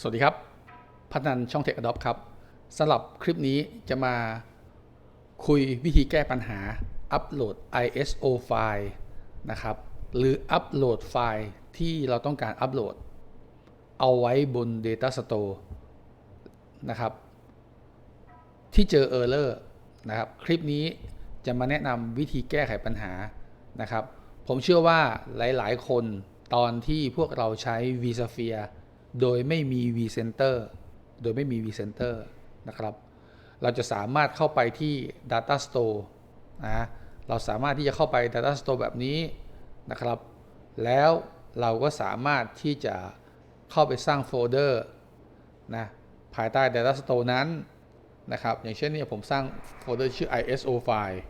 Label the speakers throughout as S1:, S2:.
S1: สวัสดีครับ พัฒนันช่อง Tech Adopt ครับสำหรับคลิปนี้จะมาคุยวิธีแก้ปัญหาอัปโหลด ISO ไฟล์นะครับ หรืออัปโหลดไฟล์ที่เราต้องการอัปโหลด เอาไว้บน Data Store นะครับ ที่เจอ Error นะครับ คลิปนี้จะมาแนะนำวิธีแก้ไขปัญหานะครับ ผมเชื่อว่าหลาย ๆ คนตอนที่พวกเราใช้ vSphere โดยไม่มี vCenter โดยไม่มี vCenter นะครับ เราจะสามารถเข้าไปที่ Data Store นะเราสามารถที่จะเข้าไป Data Store แบบนี้นะครับ แล้วเราก็สามารถที่จะเข้าไปสร้างโฟลเดอร์นะภายใต้ Data Store นั้นนะครับ อย่างเช่นนี่ผมสร้างโฟลเดอร์ชื่อ ISO ไฟล์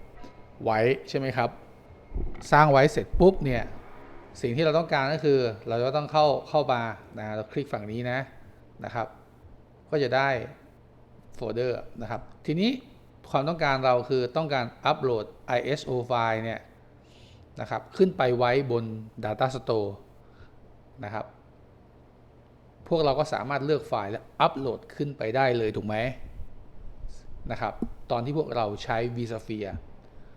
S1: ไว้ใช่ไหมครับ สร้างไว้เสร็จปุ๊บเนี่ย สิ่งที่เราต้องการก็คือเราจะต้องเข้าเข้ามานะเราคลิกฝั่งนี้นะนะครับ ก็จะได้โฟลเดอร์นะครับ ทีนี้ความต้องการเราคือต้องการอัปโหลด ISO ไฟล์เนี่ยนะครับขึ้นไปไว้บน Data Store นะครับ พวกเราก็สามารถเลือกไฟล์และอัปโหลดขึ้นไปได้เลยถูกไหมนะครับ ตอนที่พวกเราใช้ vSphere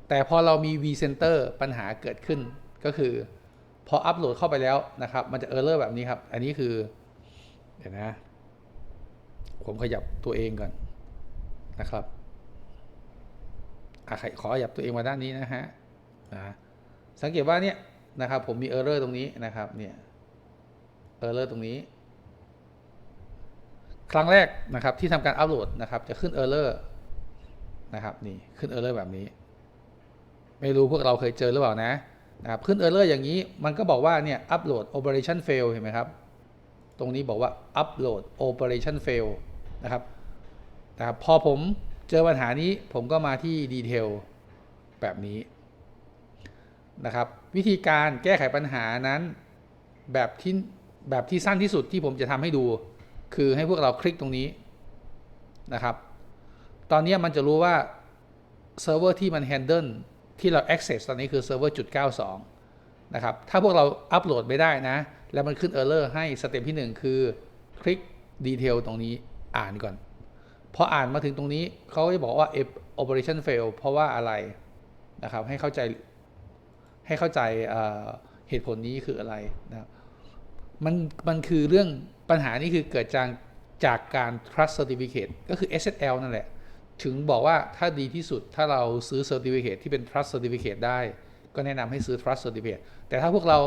S1: แต่พอเรามี vCenter ปัญหาเกิดขึ้นก็คือ พออัปโหลดเข้าไปแล้วนะครับ มันจะเออร์เลอร์แบบนี้ครับ อันนี้คือ เดี๋ยวนะ ผมขยับตัวเองก่อนนะครับอขอขยับตัวเองมาด้านนี้นะฮะนะสังเกตว่าเนี่ยนะครับ ผมมีเออร์เลอร์ตรงนี้นะครับ เนี่ยเออร์เลอร์ตรงนี้ ครั้งแรกนะครับ ที่ทำการอัปโหลดนะครับ จะขึ้นเออร์เลอร์นะครับ นี่ขึ้นเออร์เลอร์แบบนี้ ไม่รู้พวกเราเคยเจอหรือเปล่านะ นะครับขึ้นเออร์เลอร์อย่างนี้มันก็บอกว่าเนี่ยอัปโหลด operation fail เห็นไหมครับ ตรงนี้บอกว่าอัปโหลด operation fail นะครับนะครับพอผมเจอปัญหานี้ผมก็มาที่ดีเทลแบบนี้นะครับ วิธีการแก้ไขปัญหานั้นแบบที่แบบที่สั้นที่สุดที่ผมจะทำให้ดู คือให้พวกเราคลิกตรงนี้นะครับ ตอนนี้มันจะรู้ว่าเซิร์ฟเวอร์ที่มัน handle ที่เรา access ตอนนี้คือเซิร์ฟเวอร์จุด92 นะครับ ถ้าพวกเราอัปโหลดไม่ได้นะ แล้วมันขึ้น error ให้สเต็ปที่ 1 คือคลิกดีเทลตรงนี้อ่านก่อน พออ่านมาถึงตรงนี้เขาจะบอกว่า operation fail เพราะว่าอะไรนะครับ ให้เข้าใจให้เข้าใจเหตุผลนี้คืออะไรนะครับมันมันคือเรื่องปัญหานี้คือเกิดจากจากการ trust certificate ก็คือ SSL นั่นแหละ ถึงบอกว่าถ้าดีที่สุดถ้าเราซื้อ Certificate ที่เป็น Trust Certificate ได้ ก็แนะนำให้ซื้อ Trust Certificate แต่ถ้าพวกเรา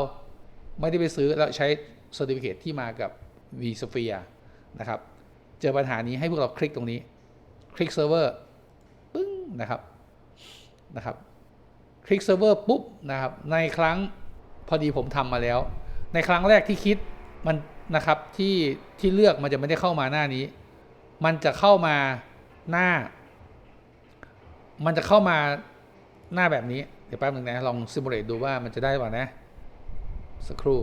S1: ไม่ได้ไปซื้อแล้วใช้ Certificate ที่มากับ vSphere นะครับ เจอปัญหานี้ให้พวกเราคลิกตรงนี้ คลิกเซิร์ฟเวอร์ปึ้งนะครับนะครับคลิกเซิร์ฟเวอร์ปุ๊บนะครับในครั้งพอดีผมทำมาแล้ว ในครั้งแรกที่คิดมันนะครับที่ที่เลือกมันจะไม่ได้เข้ามาหน้านี้ มันจะเข้ามา หน้า มันจะเข้ามาหน้าแบบนี้ เดี๋ยวแป๊บนึงนะ ลองซิมูเลตดูว่ามันจะได้ป่ะนะ สักครู่